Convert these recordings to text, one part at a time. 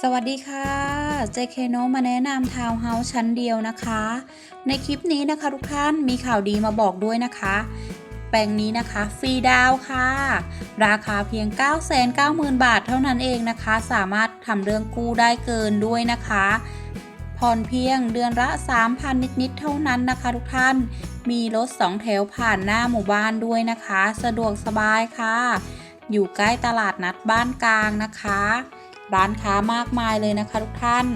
สวัสดีค่ะ JK โนมาแนะนำทาวน์เฮาส์ชั้นเดียวนะคะ ในคลิปนี้นะคะทุกท่านมีข่าวดีมาบอกด้วยนะคะ แปลงนี้นะคะฟรีดาวค่ะ ราคาเพียง 990,000 บาทเท่านั้นเองนะคะ สามารถทำเรื่องกู้ได้เกินด้วยนะคะผ่อนเพียงเดือนละ 3,000 นิด ๆ เท่านั้นนะคะทุกท่าน มีรถ 2 แถวผ่านหน้าหมู่บ้านด้วยนะคะ สะดวกสบายค่ะ อยู่ใกล้ตลาดนัดบ้านกลางนะคะ ร้านค้ามากมายเลยนะคะทุกท่าน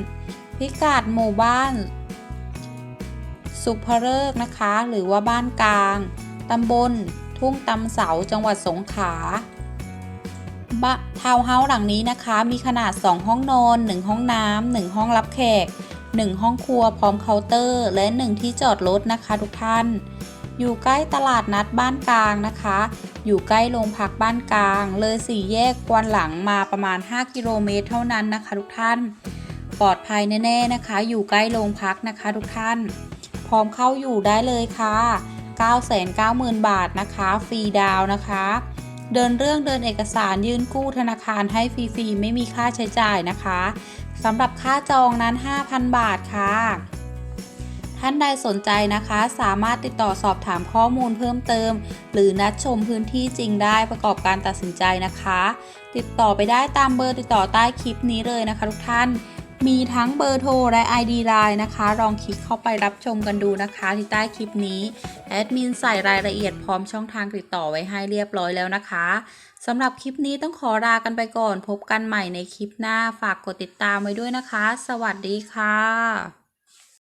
พิกัดหมู่บ้าน สุภเริกนะคะ หรือว่าบ้านกลางตำบล ทุ่งตำเสาจังหวัดสงขลาบะทาวน์เฮาส์หลังนี้นะคะ มีขนาด 2 ห้องนอน 1 ห้องน้ำ1ห้องรับแขก 1 ห้องครัวพร้อมเคาน์เตอร์ และ 1 ที่จอดรถนะคะทุกท่าน อยู่ใกล้ตลาดนัดบ้านกลางนะคะ อยู่ใกล้โรงพักบ้านกลาง เลยสี่แยกกวนหลังมาประมาณ 5 กิโลเมตรเท่านั้นนะคะ ทุกท่าน ปลอดภัยแน่ๆนะคะ อยู่ใกล้โรงพักนะคะ ทุกท่าน พร้อมเข้าอยู่ได้เลยค่ะ990,000 บาทนะคะ ฟรีดาวนะคะ เดินเรื่องเดินเอกสารยื่นกู้ธนาคารให้ฟรีๆไม่มีค่าใช้จ่ายนะคะสำหรับค่าจองนั้น 5,000 บาทค่ะ ท่านใดสนใจนะคะ สามารถติดต่อสอบถามข้อมูลเพิ่มเติม หรือนัดชมพื้นที่จริงได้ประกอบการตัดสินใจนะคะ ติดต่อไปได้ตามเบอร์ติดต่อใต้คลิปนี้เลยนะคะทุกท่าน มีทั้งเบอร์โทรและ ID Line นะคะ ลองคลิกเข้าไปรับชมกันดูนะคะที่ใต้คลิปนี้แอดมินใส่รายละเอียดพร้อมช่องทางติดต่อไว้ให้เรียบร้อยแล้วนะคะสำหรับคลิปนี้ต้องขอลากันไปก่อน พบกันใหม่ในคลิปหน้าฝากกดติดตามไว้ด้วยนะคะ สวัสดีค่ะ